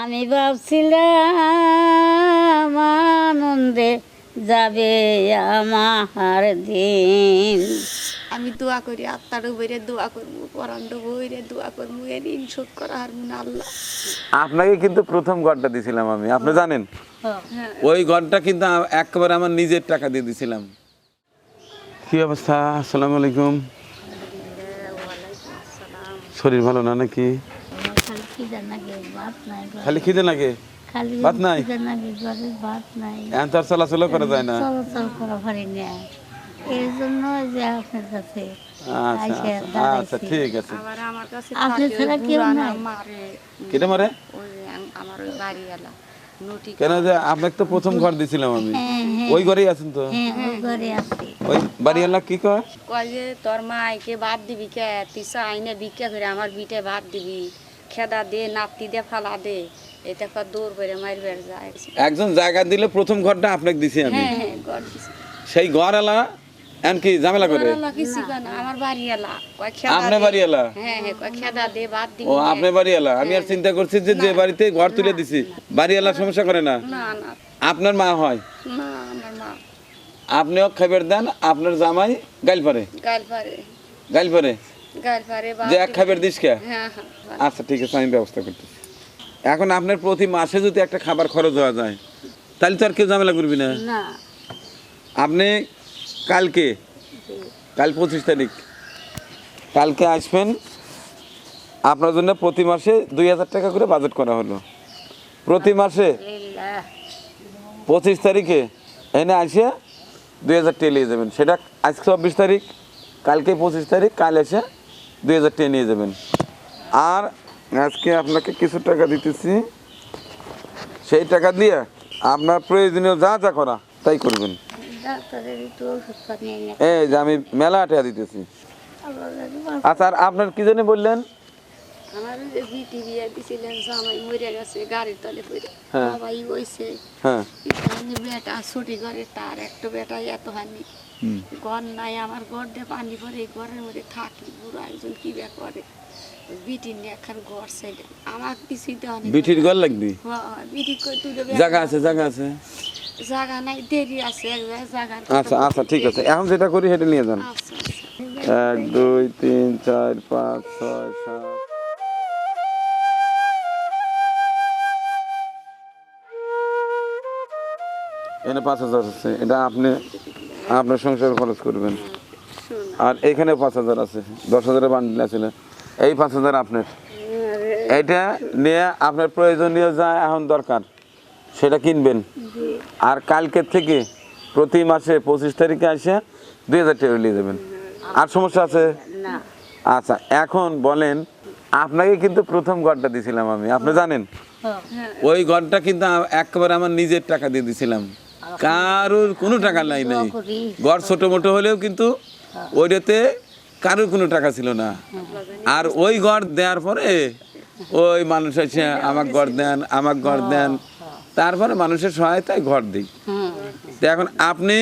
আমি ভাবছিলাম আনন্দে যাবে আমার দিন। আমি দোয়া করি আত্মার বইরে দোয়া করব পরান্ড বইরে দোয়া করব এর ঋণ শোধ করা আর মনে আল্লাহ। আপনাকে কিন্তু প্রথম ঘরটা দিছিলাম আমি আপনি জানেন? হ্যাঁ। ওই ঘরটা কিন্তু একেবারে আমার নিজের টাকা দিয়ে দিছিলাম। কি অবস্থা? আসসালামু আলাইকুম। শরীর ভালো না নাকি? খালি খিদে নাকি ভাত নাই। লাগে ভাত নাই? ভাত তো করা যায় না? চলাচল করা পারি না। এই জন্য যে আপনার কাছে আচ্ছা আচ্ছা। আচ্ছা ঠিক আছে। আবার আমার কাছে আপনি ছাড়া কেউ নাই? কেটে মারে? আমার বাড়িওয়ালা কেন যে আপনাকে তো প্রথম ঘর দিছিলাম আমি। হ্যাঁ হ্যাঁ। ওই ঘরেই আছেন তো? হ্যাঁ ওই বাড়িওয়ালা কি কয়? কয় যে তোর ভাত দিবি কে? তুই আইনে ভিক্ষা করে আমার বিটে ভাত দিবি। খেদা দে নাতি দে ফালা দে এটা কর দৌড় করে মারবে যায়। একজন জায়গা দিলে প্রথম ঘরটা আপনাকে দিছি আমি। হ্যাঁ হ্যাঁ গড় দিছে। সেই ঘরওয়ালা এন কি ঝামেলা করে? আমার কয় খেদা আপনি দে। বাড়িওয়ালা? হ্যাঁ হ্যাঁ কয় খেদা দে ভাত দিবি ও। আপনি বাড়িওয়ালা? আমি আর চিন্তা করছি যে যে বাড়িতে ঘর তুলে দিছি বাড়িওয়ালা সমস্যা করে না? না না। আপনার মা হয়? না আমার মা। আপনিও খাবার দেন আপনার জামাই গাইল পারে? গাল পারে। গাইল পারে গাল পারে? যে এক খাবার দিস কে? হ্যাঁ হ্যাঁ আচ্ছা ঠিক আছে আমি ব্যবস্থা করতেছি এখন আপনার প্রতি মাসে যদি একটা খাবার খরচ হওয়া যায় তাহলে তো আর কেউ ঝামেলা করবি না? না। আপনি কালকে কাল পঁচিশ তারিখ কালকে আসবেন আপনার জন্য প্রতি মাসে দুই হাজার টাকা করে বাজেট করা হলো। প্রতি মাসে পঁচিশ তারিখে এনে আসে দুই হাজার টাকা নিয়ে যাবেন। সেটা আজকে চব্বিশ তারিখ কালকে পঁচিশ তারিখ কাল এসে দুই হাজার টাকা নিয়ে যাবেন। আর আজকে আপনাকে কিছু টাকা দিতেছি। সেই টাকা দিয়ে আপনার প্রয়োজনীয় যা যা করা তাই করবেন। এই যে আমি মেলা টাকা দিতেছি। আচ্ছা আর আপনার কি জানি বললেন? আমার ওই যে বিটি বিয়ে দিছিলেন জামাই মরে গেছে গাড়ির তলে পড়ে। হ্যাঁ। ঘর নাই আমার ঘর দিয়ে পানি পরে এই ঘরের মধ্যে থাকি। বুড়ো একজন কি বে করে? বিটি নিয়ে এখন ঘর ছেলে। আমার কিছুই দেওয়া বিঠির ঘর লাগবি? বিটি জায়গা আছে জায়গা আছে? জায়গা নাই দেরি আছে জায়গা আচ্ছা আচ্ছা ঠিক আছে। এখন যেটা করি সেটা নিয়ে যান। আচ্ছা আচ্ছা। এক দুই তিন চার পাঁচ ছয় সাত। এখানে পাঁচ হাজার আছে। এটা আপনি আপনার সংসার খরচ করবেন। আর এখানে পাঁচ হাজার আছে। দশ হাজারের বান্ডিল আছে এই পাঁচ হাজার আপনার। এইটা নিয়ে আপনার প্রয়োজনীয় যা এখন দরকার সেটা কিনবেন। আর কালকের থেকে প্রতি মাসে পঁচিশ তারিখে আসে দুই হাজার টাকা নিয়ে যাবেন। আর সমস্যা আছে? আচ্ছা এখন বলেন আপনাকে কিন্তু প্রথম ঘরটা দিছিলাম আমি। আপনি জানেন? হ্যাঁ। ওই ঘরটা কিন্তু একেবারে আমার নিজের টাকা দিয়ে দিছিলাম। কারোর কোনো টাকা নাই নাই। ঘর ছোট মোটো হলেও কিন্তু ওইটাতে কারোর কোনো টাকা ছিল না। আর ওই ঘর দেওয়ার পরে ওই মানুষ আছে আমাক ঘর দেন আমাক ঘর দেন। তারপরে মানুষের সহায়তায় ঘর দিই। তো এখন আপনি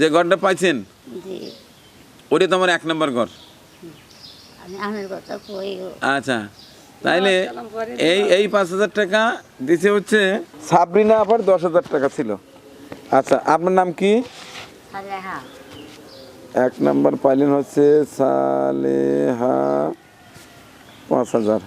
যে ঘরটা পাইছেন ওটা তো আমার এক নম্বর ঘর? আমের আচ্ছা তাইলে এই এই পাঁচ হাজার টাকা দিছে হচ্ছে সাবরিনা আবার দশ হাজার টাকা ছিল। আচ্ছা আপনার নাম কি? এক নাম্বার পাইলেন হচ্ছে সালেহা পাঁচ হাজার।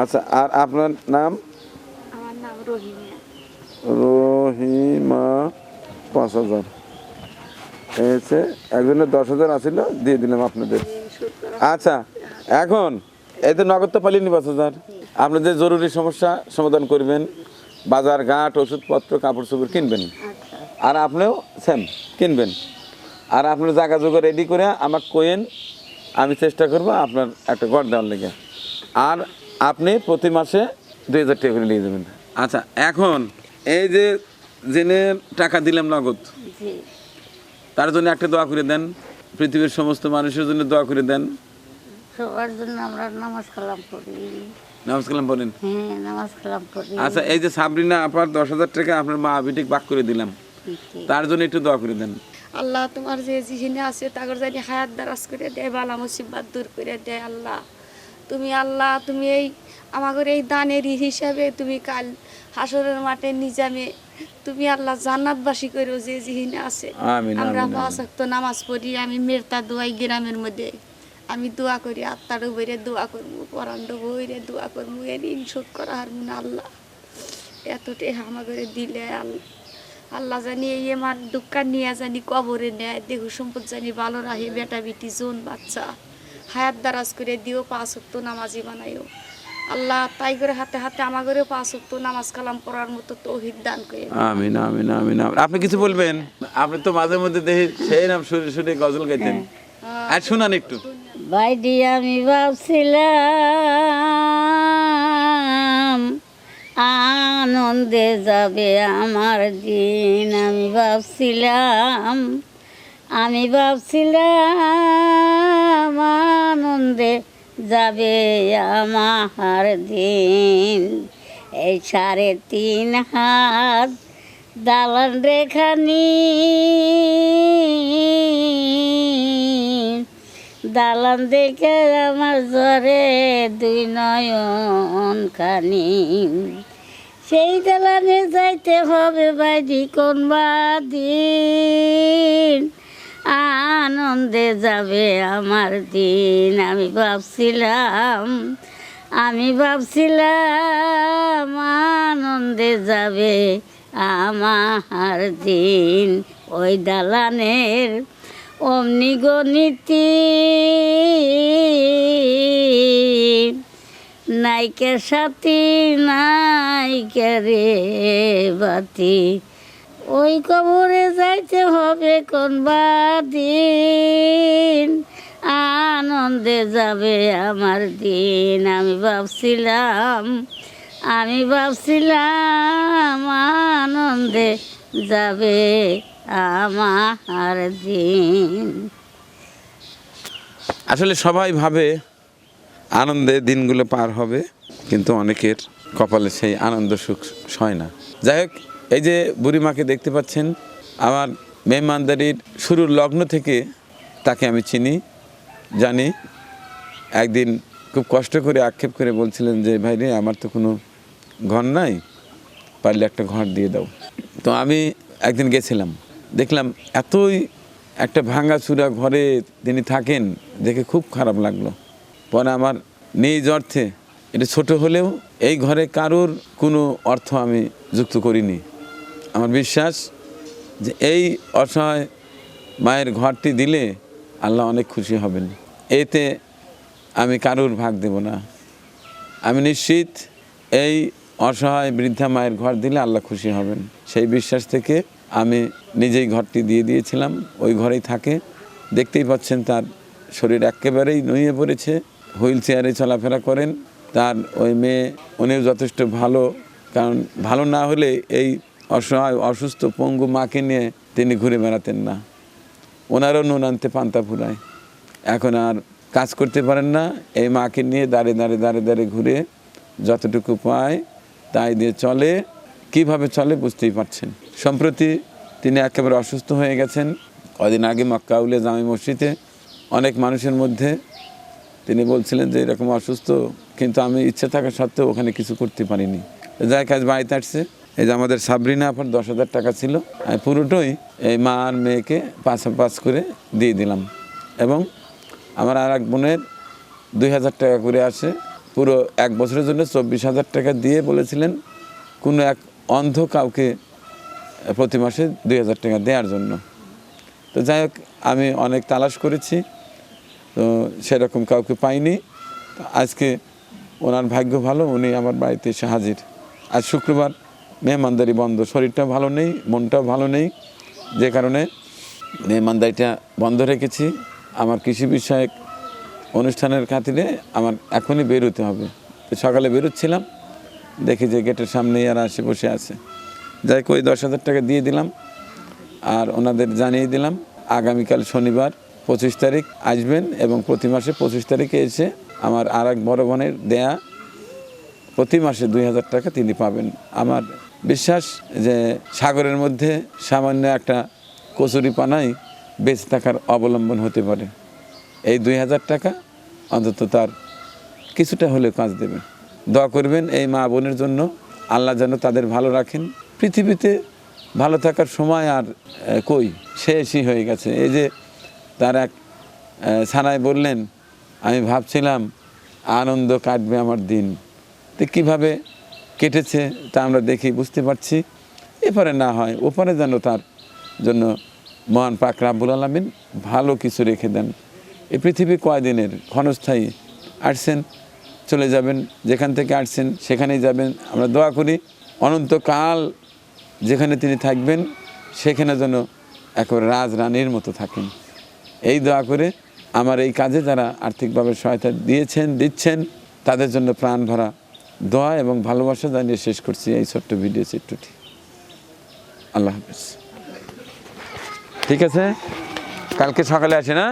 আচ্ছা আর আপনার নাম? রহিমা পাঁচ হাজার। হচ্ছে একজনের দশ হাজার আসছিল দিয়ে দিলাম আপনাদের। আচ্ছা এখন এই তো নগদ তো পালিনি পাঁচ হাজার। আপনাদের জরুরি সমস্যা সমাধান করবেন। বাজার ঘাট ওষুধপত্র কাপড় চোপড় কিনবেন আর আপনিও সেম কিনবেন। আর আপনার জায়গা জোগাড় রেডি করে আমাকে কোয়েন আমি চেষ্টা করব আপনার একটা ঘর দেওয়ার লেগে। আর আপনি প্রতি মাসে দুই হাজার টাকা করে নিয়ে যাবেন। আচ্ছা এখন এই যে জেনে টাকা দিলাম নগদ তার জন্য একটা দোয়া করে দেন পৃথিবীর সমস্ত মানুষের জন্য দোয়া করে দেন। সবার জন্য আমরা নামাজ কালাম করি নামাজ কালাম করি আচ্ছা এই যে সাবরিনা আপার দশ হাজার টাকা আপনার মা আবিটিক বাক করে দিলাম। তার জন্য একটু দোয়া করে দেন। আল্লাহ তোমার যে যেখানে আছে তাগর জানি হায়াত দারাজ করে দেয় বালা মুসিবাত দূর করে দেয় আল্লাহ। তুমি আল্লাহ তুমি এই আমাদের এই দানের হিসাবে তুমি কাল হাসরের মাঠে নিজামে তুমি আল্লাহ জান্নাতবাসী করো যে জিহিনে আছে। আমরা পাঁচ নামাজ পড়ি আমি মেরতা দোয়াই গ্রামের মধ্যে আমি দোয়া করি আত্মার বইরে দোয়া করব পরান্ড বইরে দোয়া করব এর ইনশোধ করা হার মনে আল্লাহ। এতটে আমাদের দিলে আল্লাহ আল্লাহ জানি এই আমার দোকান নিয়ে জানি কবরে নেয় দেহ সম্পদ জানি ভালো রাখে বেটা বেটি জোন বাচ্চা। হায়াত দারাজ করে দিও পাঁচ ওয়াক্ত নামাজি বানাইও। আল্লাহ তাই করে হাতে হাতে আমাদেরও পাঁচ ওয়াক্ত নামাজ কালাম পড়ার মতো তৌহিদ দান করে আমিন আমিন আমিন। আপনি কিছু বলবেন? আপনি তো মাঝে মধ্যে দেখি সেই নাম শুনে শুনে গজল গাইতেন। আর শোনান একটু। বাইডি আমি ভাবছিলাম, আনন্দে যাবে আমার দিন। আমি ভাবছিলাম আমি ভাবছিলাম আনন্দে যাবে আমার দিন। এই সাড়ে তিন হাত দালান রেখানি দালান দেখে আমার জ্বরে দুই নয়ন খানি। সেই দালানে যাইতে হবে বাইদি কোন দিন আনন্দে যাবে আমার দিন। আমি ভাবছিলাম আমি ভাবছিলাম আনন্দে যাবে আমার দিন। ওই দালানের অমনি গণিতি। নাইকে সাথী নাইকে রে বাতি। ওই কবরে যাইতে হবে কোন দিন আনন্দে যাবে আমার দিন। আমি ভাবছিলাম আমি ভাবছিলাম আনন্দে যাবে আমার দিন। আসলে সবাই ভাবে আনন্দে দিনগুলো পার হবে, কিন্তু অনেকের কপালে সেই আনন্দ সুখ সয় না। যাই হোক, এই যে বুড়িমাকে দেখতে পাচ্ছেন, আমার মেহমানদারির শুরুর লগ্ন থেকে তাকে আমি চিনি, জানি। একদিন খুব কষ্ট করে আক্ষেপ করে বলছিলেন যে, ভাই রে, আমার তো কোনো ঘর নাই, পারলে একটা ঘর দিয়ে দাও। তো আমি একদিন গেছিলাম। দেখলাম এতই একটা ভাঙা চূড়া ঘরে তিনি থাকেন, দেখে খুব খারাপ লাগল। পরে আমার নিজ অর্থে, এটা ছোট হলেও এই ঘরে কারোর কোনো অর্থ আমি যুক্ত করিনি। আমার বিশ্বাস যে এই অসহায় মায়ের ঘরটি দিলে আল্লাহ অনেক খুশি হবেন। এতে আমি কারোর ভাগ দেব না। আমি নিশ্চিত এই অসহায় বৃদ্ধা মায়ের ঘর দিলে আল্লাহ খুশি হবেন। সেই বিশ্বাস থেকে আমি নিজেই ঘরটি দিয়ে দিয়েছিলাম। ওই ঘরেই থাকে। দেখতেই পাচ্ছেন তার শরীর একেবারেই নুয়ে পড়েছে। হুইল চেয়ারে চলাফেরা করেন। তার ওই মেয়ে উনিও যথেষ্ট ভালো। কারণ ভালো না হলে এই অসহায়, অসুস্থ পঙ্গু মাকে নিয়ে তিনি ঘুরে বেড়াতেন না। ওনারও নুন আনতে পান্তা ফুরায়। এখন আর কাজ করতে পারেন না। এই মাকে নিয়ে দাঁড়িয়ে দাঁড়িয়ে দাঁড়িয়ে দাঁড়িয়ে ঘুরে যতটুকু পায় তাই দিয়ে চলে। কীভাবে চলে বুঝতেই পারছেন। সম্প্রতি তিনি একেবারে অসুস্থ হয়ে গেছেন। কদিন আগে মক্কাউলে জামি মসজিদে অনেক মানুষের মধ্যে তিনি বলছিলেন যে, এরকম অসুস্থ, কিন্তু আমি ইচ্ছে থাকা সত্ত্বেও ওখানে কিছু করতে পারিনি। যাই কাজ বাড়িতে আসছে। এই যে আমাদের সাবরিনা আপনার দশ হাজার টাকা ছিল। আমি পুরোটাই এই মা আর মেয়েকে পাঁচ করে দিয়ে দিলাম। এবং আমার আর এক বোনের দুই হাজার টাকা করে আসে। পুরো এক বছরের জন্য চব্বিশ হাজার টাকা দিয়ে বলেছিলেন, কোনো এক অন্ধ কাউকে প্রতি মাসে দুই হাজার টাকা দেওয়ার জন্য। তো যাই হোক, আমি অনেক তালাশ করেছি, তো সেরকম কাউকে পাইনি। আজকে ওনার ভাগ্য ভালো, উনি আমার বাড়িতে এসে হাজির। আজ শুক্রবার মেহমানদারি বন্ধ শরীরটা ভালো নেই, মনটাও ভালো নেই। যে কারণে মেহমানদারিটা বন্ধ রেখেছি। আমার কৃষি বিষয়ক অনুষ্ঠানের খাতিরে আমার এখনই বেরোতে হবে। তো সকালে বেরোচ্ছিলাম, দেখি যে গেটের সামনেই আর আসে বসে আছে। যাই ওই দশ হাজার টাকা দিয়ে দিলাম আর ওনাদের জানিয়ে দিলাম, আগামীকাল শনিবার পঁচিশ তারিখ আসবেন এবং প্রতি মাসে পঁচিশ তারিখে এসে আমার আর এক বড় বোনের দেয়া প্রতি মাসে দুই হাজার টাকা তিনি পাবেন। আমার বিশ্বাস যে সাগরের মধ্যে সামান্য একটা কচুরি পানাই বেঁচে থাকার অবলম্বন হতে পারে। এই দুই হাজার টাকা অন্তত তার কিছুটা হলেও কাজ দেবেন দোয়া করবেন এই মা বোনের জন্য, আল্লাহ যেন তাদের ভালো রাখেন। পৃথিবীতে ভালো থাকার সময় আর কই? শেষই হয়ে গেছে। এই যে তার এক সানায় বললেন, আমি ভাবছিলাম আনন্দ কাটবে আমার দিন। তো কীভাবে কেটেছে তা আমরা দেখি, বুঝতে পারছি। এপারে না হয়, ওপারে যেন তার জন্য মহান পাক রাব্বুল আলমিন ভালো কিছু রেখে দেন। এই পৃথিবী কয়দিনের? ক্ষণস্থায়ী। আসছেন, চলে যাবেন, যেখান থেকে আসছেন, সেখানেই যাবেন। আমরা দোয়া করি, অনন্তকাল যেখানে তিনি থাকবেন, সেখানে যেন একবার রাজ রানীর মতো থাকেন। এই দোয়া করে আমার এই কাজে যারা আর্থিকভাবে সহায়তা দিয়েছেন, দিচ্ছেন, তাদের জন্য প্রাণ ভরা দোয়া এবং ভালোবাসা জানিয়ে শেষ করছি এই ছোট্ট ভিডিও চিত্রটি। আল্লাহ হাফিজ। ঠিক আছে? কালকে সকালে আসে না?